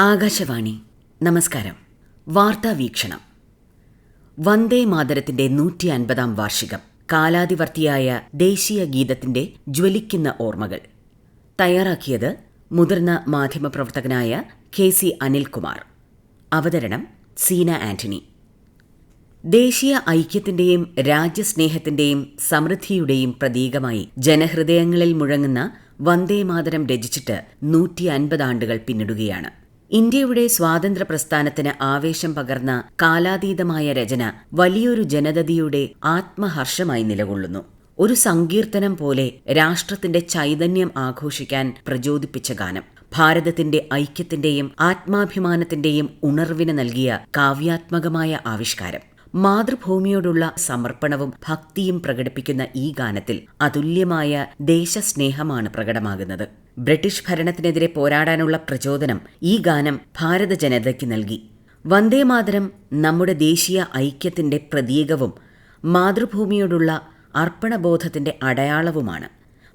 ആകാശവാണി. നമസ്കാരം. വാർത്താ വീക്ഷണം. വന്ദേ മാതരത്തിന്റെ നൂറ്റി അൻപതാം വാർഷികം കാലാതിവർത്തിയായ ദേശീയ ഗീതത്തിന്റെ ജ്വലിക്കുന്ന ഓർമ്മകൾ. തയ്യാറാക്കിയത് മുതിർന്ന മാധ്യമപ്രവർത്തകനായ കെ സി അനിൽകുമാർ. അവതരണം സീന ആന്റണി. ദേശീയ ഐക്യത്തിന്റെയും രാജ്യസ്നേഹത്തിന്റെയും സമൃദ്ധിയുടെയും പ്രതീകമായി ജനഹൃദയങ്ങളിൽ മുഴങ്ങുന്ന വന്ദേമാതരം രചിച്ചിട്ട് നൂറ്റി അൻപത് ആണ്ടുകൾ പിന്നിടുകയാണ്. ഇന്ത്യയുടെ സ്വാതന്ത്ര്യ പ്രസ്ഥാനത്തിന് ആവേശം പകർന്ന കാലാതീതമായ രചന വലിയൊരു ജനതയുടെ ആത്മഹർഷമായി നിലകൊള്ളുന്നു. ഒരു സങ്കീർത്തനം പോലെ രാഷ്ട്രത്തിന്റെ ചൈതന്യം ആഘോഷിക്കാൻ പ്രചോദിപ്പിച്ച ഗാനം. ഭാരതത്തിന്റെ ഐക്യത്തിന്റെയും ആത്മാഭിമാനത്തിന്റെയും ഉണർവിന് നൽകിയ കാവ്യാത്മകമായ ആവിഷ്കാരം. മാതൃഭൂമിയോടുള്ള സമർപ്പണവും ഭക്തിയും പ്രകടിപ്പിക്കുന്ന ഈ ഗാനത്തിൽ അതുല്യമായ ദേശസ്നേഹമാണ് പ്രകടമാകുന്നത്. ബ്രിട്ടീഷ് ഭരണത്തിനെതിരെ പോരാടാനുള്ള പ്രചോദനം ഈ ഗാനം ഭാരത ജനതയ്ക്ക് നൽകി. വന്ദേമാതരം നമ്മുടെ ദേശീയ ഐക്യത്തിന്റെ പ്രതീകവും മാതൃഭൂമിയോടുള്ള അർപ്പണബോധത്തിന്റെ അടയാളവുമാണ്.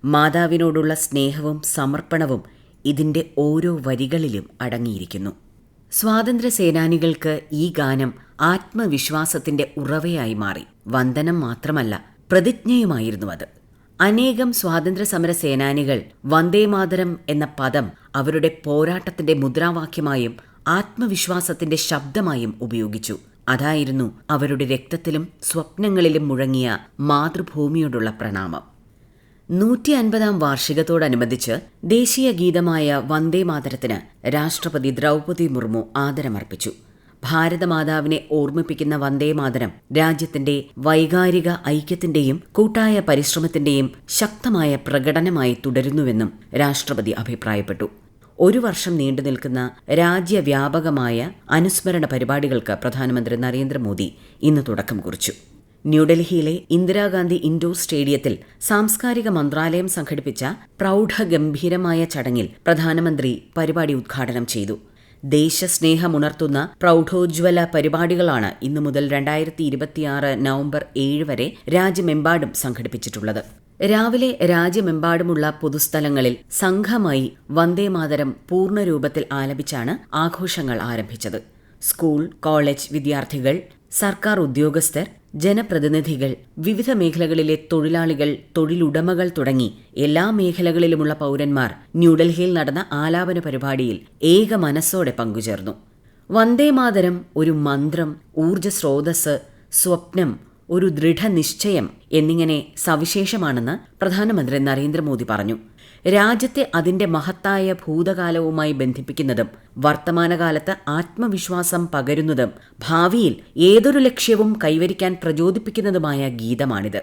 മാതാവിനോടുള്ള സ്നേഹവും സമർപ്പണവും ഇതിന്റെ ഓരോ വരികളിലും അടങ്ങിയിരിക്കുന്നു. സ്വാതന്ത്ര്യ സേനാനികൾക്ക് ഈ ഗാനം ആത്മവിശ്വാസത്തിന്റെ ഉറവയായി മാറി. വന്ദനം മാത്രമല്ല പ്രതിജ്ഞയുമായിരുന്നു അത് അനേകം സ്വാതന്ത്ര്യ സമര സേനാനികൾ വന്ദേമാതരം എന്ന പദം അവരുടെ പോരാട്ടത്തിന്റെ മുദ്രാവാക്യമായും ആത്മവിശ്വാസത്തിന്റെ ശബ്ദമായും ഉപയോഗിച്ചു. അതായിരുന്നു അവരുടെ രക്തത്തിലും സ്വപ്നങ്ങളിലും മുഴങ്ങിയ മാതൃഭൂമിയോടുള്ള പ്രണാമം. നൂറ്റി അൻപതാം വാർഷികത്തോടനുബന്ധിച്ച് ദേശീയ ഗീതമായ വന്ദേമാതരത്തിന് രാഷ്ട്രപതി ദ്രൗപദി മുർമു ആദരമർപ്പിച്ചു. ഭാരതമാതാവിനെ ഓർമ്മിപ്പിക്കുന്ന വന്ദേമാതരം രാജ്യത്തിന്റെ വൈകാരിക ഐക്യത്തിന്റെയും കൂട്ടായ പരിശ്രമത്തിന്റെയും ശക്തമായ പ്രകടനമായി തുടരുന്നുവെന്നും രാഷ്ട്രപതി അഭിപ്രായപ്പെട്ടു. ഒരു വർഷം നീണ്ടു നിൽക്കുന്ന രാജ്യവ്യാപകമായ അനുസ്മരണ പരിപാടികൾക്ക് പ്രധാനമന്ത്രി നരേന്ദ്രമോദി ഇന്ന് തുടക്കം കുറിച്ചു. ന്യൂഡൽഹിയിലെ ഇന്ദിരാഗാന്ധി ഇൻഡോർ സ്റ്റേഡിയത്തിൽ സാംസ്കാരിക മന്ത്രാലയം സംഘടിപ്പിച്ച പ്രൗഢഗംഭീരമായ ചടങ്ങിൽ പ്രധാനമന്ത്രി പരിപാടി ഉദ്ഘാടനം ചെയ്തു. ദേശസ്നേഹമുണർത്തുന്ന പ്രൗഢോജ്വല പരിപാടികളാണ് ഇന്നു മുതൽ രണ്ടായിരത്തി ഇരുപത്തിയാറ് നവംബർ ഏഴ് വരെ രാജ്യമെമ്പാടും സംഘടിപ്പിച്ചിട്ടുള്ളത്. രാവിലെ രാജ്യമെമ്പാടുമുള്ള പൊതുസ്ഥലങ്ങളിൽ സംഘമായി വന്ദേമാതരം പൂർണരൂപത്തിൽ ആലപിച്ചാണ് ആഘോഷങ്ങൾ ആരംഭിച്ചത്. സ്കൂൾ കോളേജ് വിദ്യാർത്ഥികൾ സർക്കാർ ഉദ്യോഗസ്ഥർ ജനപ്രതിനിധികൾ വിവിധ മേഖലകളിലെ തൊഴിലാളികൾ തൊഴിലുടമകൾ തുടങ്ങി എല്ലാ മേഖലകളിലുമുള്ള പൗരന്മാർ ന്യൂഡൽഹിയിൽ നടന്ന ആലാപന പരിപാടിയിൽ ഏക മനസ്സോടെ പങ്കുചേർന്നു. വന്ദേമാതരം ഒരു മന്ത്രം ഊർജ സ്രോതസ് സ്വപ്നം ഒരു ദൃഢനിശ്ചയം എന്നിങ്ങനെ സവിശേഷമാണെന്ന് പ്രധാനമന്ത്രി നരേന്ദ്രമോദി പറഞ്ഞു. രാജ്യത്തെ അതിന്റെ മഹത്തായ ഭൂതകാലവുമായി ബന്ധിപ്പിക്കുന്നതും വർത്തമാനകാലത്ത് ആത്മവിശ്വാസം പകരുന്നതും ഭാവിയിൽ ഏതൊരു ലക്ഷ്യവും കൈവരിക്കാൻ പ്രചോദിപ്പിക്കുന്നതുമായ ഗീതമാണിത്.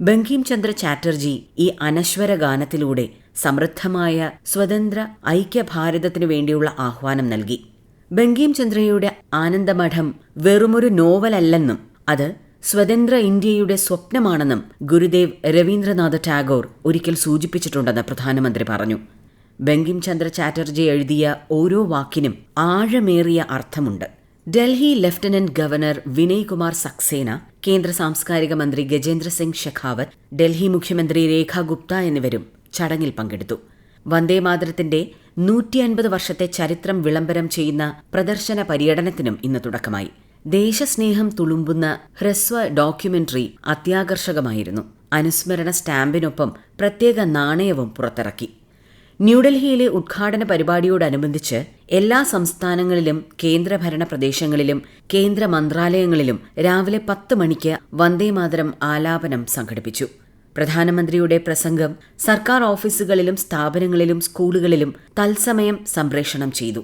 ബങ്കിം ചന്ദ്ര ചാറ്റർജി ഈ അനശ്വര ഗാനത്തിലൂടെ സമൃദ്ധമായ സ്വതന്ത്ര ഐക്യഭാരതത്തിനു വേണ്ടിയുള്ള ആഹ്വാനം നൽകി. ബങ്കിം ചന്ദ്രയുടെ ആനന്ദമഠം വെറുമൊരു നോവലല്ലെന്നും അത് സ്വതന്ത്ര ഇന്ത്യയുടെ സ്വപ്നമാണെന്നും ഗുരുദേവ് രവീന്ദ്രനാഥ് ടാഗോർ ഒരിക്കൽ സൂചിപ്പിച്ചിട്ടുണ്ടെന്ന് പ്രധാനമന്ത്രി പറഞ്ഞു. ബങ്കിം ചന്ദ്ര ചാറ്റർജി എഴുതിയ ഓരോ വാക്കിനും ആഴമേറിയ അർത്ഥമുണ്ട്. ഡൽഹി ലഫ്റ്റനന്റ് ഗവർണർ വിനയ് കുമാർ സക്സേന കേന്ദ്ര സാംസ്കാരിക മന്ത്രി ഗജേന്ദ്ര സിംഗ് ഷെഖാവത്ത് ഡൽഹി മുഖ്യമന്ത്രി രേഖ ഗുപ്ത എന്നിവരും ചടങ്ങിൽ പങ്കെടുത്തു. വന്ദേമാതരത്തിന്റെ നൂറ്റി അൻപത് വർഷത്തെ ചരിത്രം വിളംബരം ചെയ്യുന്ന പ്രദർശന പര്യടനത്തിനും ഇന്ന് തുടക്കമായി. ദേശസ്നേഹം തുളുമ്പുന്ന ഹ്രസ്വ ഡോക്യുമെന്ററി അത്യാകർഷകമായിരുന്നു. അനുസ്മരണ സ്റ്റാമ്പിനൊപ്പം പ്രത്യേക നാണയവും പുറത്തിറക്കി. ന്യൂഡൽഹിയിലെ ഉദ്ഘാടന പരിപാടിയോടനുബന്ധിച്ച് എല്ലാ സംസ്ഥാനങ്ങളിലും കേന്ദ്രഭരണ പ്രദേശങ്ങളിലും കേന്ദ്ര മന്ത്രാലയങ്ങളിലും രാവിലെ പത്ത് മണിക്ക് വന്ദേമാതരം ആലാപനം സംഘടിപ്പിച്ചു. പ്രധാനമന്ത്രിയുടെ പ്രസംഗം സർക്കാർ ഓഫീസുകളിലും സ്ഥാപനങ്ങളിലും സ്കൂളുകളിലും തത്സമയം സംപ്രേഷണം ചെയ്തു.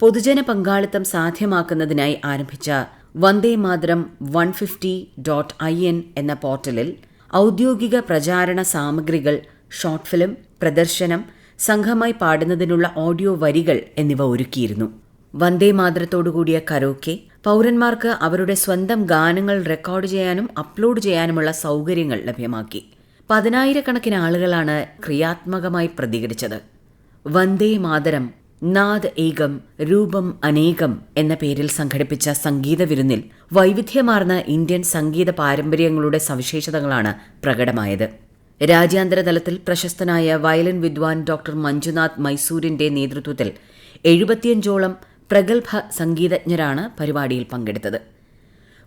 പൊതുജന പങ്കാളിത്തം സാധ്യമാക്കുന്നതിനായി ആരംഭിച്ച Vande Mataram one fifty dot I N എന്ന പോർട്ടലിൽ ഔദ്യോഗിക പ്രചാരണ സാമഗ്രികൾ ഷോർട്ട് ഫിലിം പ്രദർശനം സംഘമായി പാടുന്നതിനുള്ള ഓഡിയോ വരികൾ എന്നിവ ഒരുക്കിയിരുന്നു. വന്ദേ മാതരത്തോടുകൂടിയ കരോക്കെ പൗരന്മാർക്ക് അവരുടെ സ്വന്തം ഗാനങ്ങൾ റെക്കോർഡ് ചെയ്യാനും അപ്ലോഡ് ചെയ്യാനുമുള്ള സൗകര്യങ്ങൾ ലഭ്യമാക്കി. പതിനായിരക്കണക്കിന് ആളുകളാണ് ക്രിയാത്മകമായി പ്രതികരിച്ചത്. വന്ദേ മാതരം നാദ് ഏകം രൂപം അനേകം എന്ന പേരിൽ സംഘടിപ്പിച്ച സംഗീത വിരുന്നിൽ വൈവിധ്യമാർന്ന ഇന്ത്യൻ സംഗീത പാരമ്പര്യങ്ങളുടെ സവിശേഷതകളാണ് പ്രകടമായത്. രാജ്യാന്തര തലത്തിൽ പ്രശസ്തനായ വയലിൻ വിദ്വാൻ ഡോക്ടർ മഞ്ജുനാഥ് മൈസൂരിന്റെ നേതൃത്വത്തിൽ എഴുപത്തിയഞ്ചോളം പ്രഗത്ഭ സംഗീതജ്ഞരാണ് പരിപാടിയിൽ പങ്കെടുത്തത്.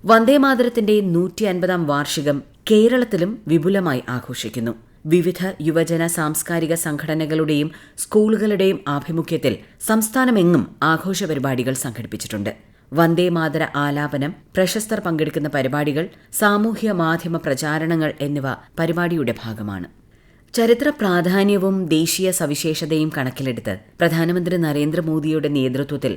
വന്ദേമാതരത്തിന്റെ നൂറ്റി അൻപതാം വാർഷികം കേരളത്തിലും വിപുലമായി ആഘോഷിക്കുന്നു. വിവിധ യുവജന സാംസ്കാരിക സംഘടനകളുടെയും സ്കൂളുകളുടെയും ആഭിമുഖ്യത്തിൽ സംസ്ഥാനമെങ്ങും ആഘോഷ പരിപാടികൾ സംഘടിപ്പിച്ചിട്ടുണ്ട് വന്ദേമാതര ആലാപനം പ്രശസ്തർ പങ്കെടുക്കുന്ന പരിപാടികൾ സാമൂഹ്യ മാധ്യമ പ്രചാരണങ്ങൾ എന്നിവ പരിപാടിയുടെ ഭാഗമാണ്. ചരിത്ര പ്രാധാന്യവും ദേശീയ സവിശേഷതയും കണക്കിലെടുത്ത് പ്രധാനമന്ത്രി നരേന്ദ്രമോദിയുടെ നേതൃത്വത്തിൽ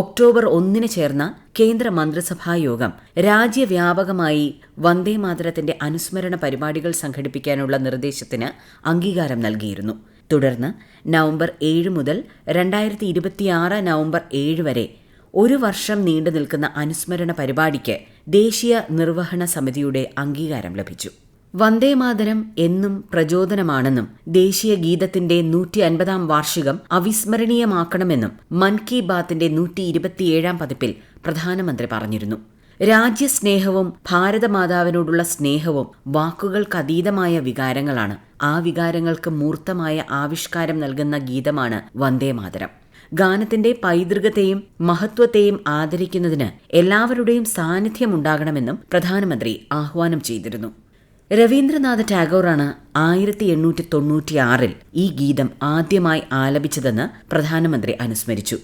ഒക്ടോബർ ഒന്നിന് ചേർന്ന കേന്ദ്ര മന്ത്രിസഭാ യോഗം രാജ്യവ്യാപകമായി വന്ദേമാതരത്തിന്റെ അനുസ്മരണ പരിപാടികൾ സംഘടിപ്പിക്കാനുള്ള നിർദ്ദേശത്തിന് അംഗീകാരം നൽകിയിരുന്നു. തുടർന്ന് നവംബർ ഏഴ് മുതൽ രണ്ടായിരത്തി ഇരുപത്തിയാറ് നവംബർ ഏഴ് വരെ ഒരു വർഷം നീണ്ടു നിൽക്കുന്ന അനുസ്മരണ പരിപാടിക്ക് ദേശീയ നിർവഹണ സമിതിയുടെ അംഗീകാരം ലഭിച്ചു. വന്ദേമാതരം എന്നും പ്രചോദനമാണെന്നും ദേശീയ ഗീതത്തിന്റെ നൂറ്റി അൻപതാം വാർഷികം അവിസ്മരണീയമാക്കണമെന്നും മൻ കി ബാത്തിന്റെ നൂറ്റി ഇരുപത്തിയേഴാം പതിപ്പിൽ പ്രധാനമന്ത്രി പറഞ്ഞിരുന്നു. രാജ്യസ്നേഹവും ഭാരതമാതാവിനോടുള്ള സ്നേഹവും വാക്കുകൾക്കതീതമായ വികാരങ്ങളാണ്. ആ വികാരങ്ങൾക്ക് മൂർത്തമായ ആവിഷ്കാരം നൽകുന്ന ഗീതമാണ് വന്ദേമാതരം. ഗാനത്തിന്റെ പൈതൃകത്തെയും മഹത്വത്തെയും ആദരിക്കുന്നതിന് എല്ലാവരുടെയും സാന്നിധ്യമുണ്ടാകണമെന്നും പ്രധാനമന്ത്രി ആഹ്വാനം ചെയ്തിരുന്നു. രവീന്ദ്രനാഥ ടാഗോറാണ് ആയിരത്തി എണ്ണൂറ്റി തൊണ്ണൂറ്റിയാറിൽ ഈ ഗീതം ആദ്യമായി ആലപിച്ചതെന്ന് പ്രധാനമന്ത്രി അനുസ്മരിച്ചു.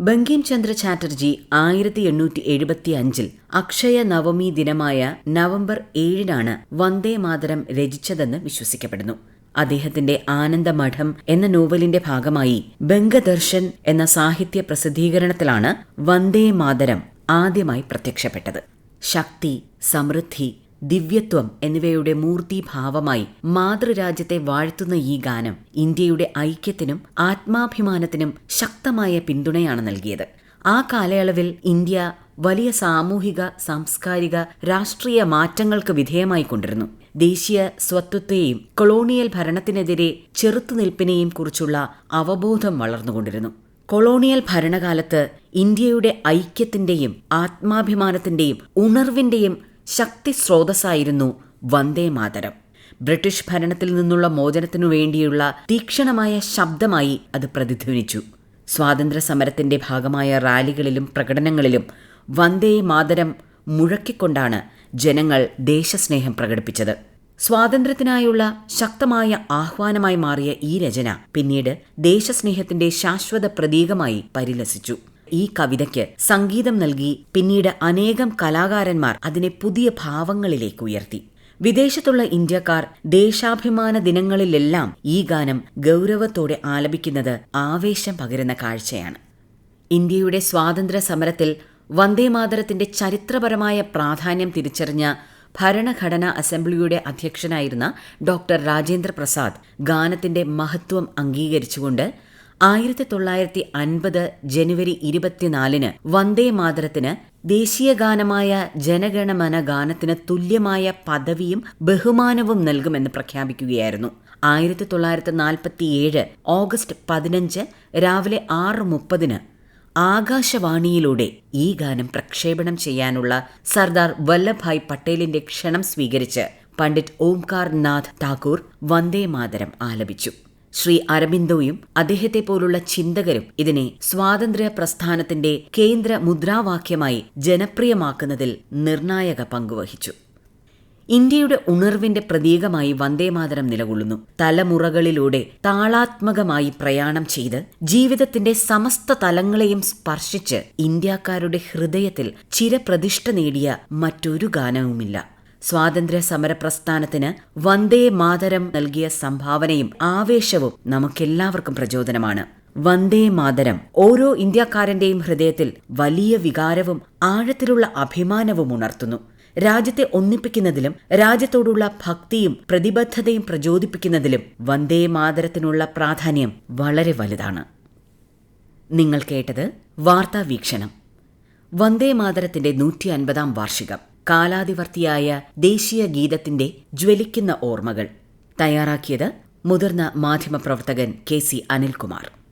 ബങ്കിം ചന്ദ്ര ചാറ്റർജി ആയിരത്തി എണ്ണൂറ്റി എഴുപത്തി അഞ്ചിൽ അക്ഷയ നവമി ദിനമായ നവംബർ ഏഴിനാണ് വന്ദേ മാതരം രചിച്ചതെന്ന് വിശ്വസിക്കപ്പെടുന്നു. അദ്ദേഹത്തിന്റെ ആനന്ദമഠം എന്ന നോവലിന്റെ ഭാഗമായി ബംഗദർശൻ എന്ന സാഹിത്യ പ്രസിദ്ധീകരണത്തിലാണ് വന്ദേ മാതരം ആദ്യമായി പ്രത്യക്ഷപ്പെട്ടത്. ശക്തി സമൃദ്ധി ദിവ്യത്വം എന്നിവയുടെ മൂർത്തിഭാവമായി മാതൃരാജ്യത്തെ വാഴ്ത്തുന്ന ഈ ഗാനം ഇന്ത്യയുടെ ഐക്യത്തിനും ആത്മാഭിമാനത്തിനും ശക്തമായ പിന്തുണയാണ് നൽകിയത്. ആ കാലയളവിൽ ഇന്ത്യ വലിയ സാമൂഹിക സാംസ്കാരിക രാഷ്ട്രീയ മാറ്റങ്ങൾക്ക് വിധേയമായി കൊണ്ടിരുന്നു. ദേശീയ സ്വത്വത്തെയും കൊളോണിയൽ ഭരണത്തിനെതിരെ ചെറുത്തുനിൽപ്പിനെയും കുറിച്ചുള്ള അവബോധം വളർന്നുകൊണ്ടിരുന്നു കൊളോണിയൽ ഭരണകാലത്ത് ഇന്ത്യയുടെ ഐക്യത്തിന്റെയും ആത്മാഭിമാനത്തിന്റെയും ഉണർവിന്റെയും ശക്തി സ്രോതസ്സായിരുന്നു വന്ദേ മാതരം. ബ്രിട്ടീഷ് ഭരണത്തിൽ നിന്നുള്ള മോചനത്തിനു വേണ്ടിയുള്ള തീക്ഷണമായ ശബ്ദമായി അത് പ്രതിധ്വനിച്ചു. സ്വാതന്ത്ര്യ സമരത്തിന്റെ ഭാഗമായ റാലികളിലും പ്രകടനങ്ങളിലും വന്ദേ മാതരം മുഴക്കിക്കൊണ്ടാണ് ജനങ്ങൾ ദേശസ്നേഹം പ്രകടിപ്പിച്ചത്. സ്വാതന്ത്ര്യത്തിനായുള്ള ശക്തമായ ആഹ്വാനമായി മാറിയ ഈ രചന പിന്നീട് ദേശസ്നേഹത്തിന്റെ ശാശ്വത പ്രതീകമായി പരിലസിച്ചു. ഈ കവിതയ്ക്ക് സംഗീതം നൽകി പിന്നീട് അനേകം കലാകാരന്മാർ അതിനെ പുതിയ ഭാവങ്ങളിലേക്ക് ഉയർത്തി. വിദേശത്തുള്ള ഇന്ത്യക്കാർ ദേശാഭിമാന ദിനങ്ങളിലെല്ലാം ഈ ഗാനം ഗൗരവത്തോടെ ആലപിക്കുന്നത് ആവേശം പകരുന്ന കാഴ്ചയാണ്. ഇന്ത്യയുടെ സ്വാതന്ത്ര്യ സമരത്തിൽ വന്ദേമാതരത്തിന്റെ ചരിത്രപരമായ പ്രാധാന്യം തിരിച്ചറിഞ്ഞ ഭരണഘടനാ അസംബ്ലിയുടെ അധ്യക്ഷനായിരുന്ന ഡോക്ടർ രാജേന്ദ്ര പ്രസാദ് ഗാനത്തിന്റെ മഹത്വം അംഗീകരിച്ചുകൊണ്ട് ആയിരത്തി തൊള്ളായിരത്തി അൻപത് ജനുവരി ഇരുപത്തിനാലിന് വന്ദേ മാതരത്തിന് ദേശീയ ഗാനമായ ജനഗണമന ഗാനത്തിന് തുല്യമായ പദവിയും ബഹുമാനവും നൽകുമെന്ന് പ്രഖ്യാപിക്കുകയായിരുന്നു. ആയിരത്തി തൊള്ളായിരത്തി നാൽപ്പത്തിയേഴ് ഓഗസ്റ്റ് പതിനഞ്ച് രാവിലെ ആറ് മുപ്പതിന് ആകാശവാണിയിലൂടെ ഈ ഗാനം പ്രക്ഷേപണം ചെയ്യാനുള്ള സർദാർ വല്ലഭായ് പട്ടേലിന്റെ ക്ഷണം സ്വീകരിച്ച് പണ്ഡിറ്റ് ഓംകാർ നാഥ് താക്കൂർ വന്ദേ മാതരം ആലപിച്ചു. ശ്രീ അരബിന്ദോയും അദ്ദേഹത്തെ പോലുള്ള ചിന്തകരും ഇതിനെ സ്വാതന്ത്ര്യ പ്രസ്ഥാനത്തിന്റെ കേന്ദ്ര മുദ്രാവാക്യമായി ജനപ്രിയമാക്കുന്നതിൽ നിർണായക പങ്കുവഹിച്ചു. ഇന്ത്യയുടെ ഉണർവിന്റെ പ്രതീകമായി വന്ദേമാതരം നിലകൊള്ളുന്നു. തലമുറകളിലൂടെ താളാത്മകമായി പ്രയാണം ചെയ്ത് ജീവിതത്തിന്റെ സമസ്ത തലങ്ങളെയും സ്പർശിച്ച് ഇന്ത്യക്കാരുടെ ഹൃദയത്തിൽ ചിരപ്രതിഷ്ഠ നേടിയ മറ്റൊരു ഗാനവുമില്ല. സ്വാതന്ത്ര്യ സമര പ്രസ്ഥാനത്തിന് വന്ദേ മാതരം നൽകിയ സംഭാവനയും ആവേശവും നമുക്കെല്ലാവർക്കും പ്രചോദനമാണ്. വന്ദേ മാതരം ഓരോ ഇന്ത്യക്കാരന്റെയും ഹൃദയത്തിൽ വലിയ വികാരവും ആഴത്തിലുള്ള അഭിമാനവും ഉണർത്തുന്നു. രാജ്യത്തെ ഒന്നിപ്പിക്കുന്നതിലും രാജ്യത്തോടുള്ള ഭക്തിയും പ്രതിബദ്ധതയും പ്രചോദിപ്പിക്കുന്നതിലും വന്ദേ മാതരത്തിനുള്ള പ്രാധാന്യം വളരെ വലുതാണ്. നിങ്ങൾ കേട്ടത് വാർത്താ വീക്ഷണം വന്ദേ മാതരത്തിന്റെ നൂറ്റി അൻപതാം വാർഷികം. കാലാതിവർത്തിയായ ദേശീയ ഗീതത്തിന്റെ ജ്വലിക്കുന്ന ഓർമ്മകൾ. തയ്യാറാക്കിയത് മുതിർന്ന മാധ്യമപ്രവർത്തകൻ കെ സി അനിൽകുമാർ.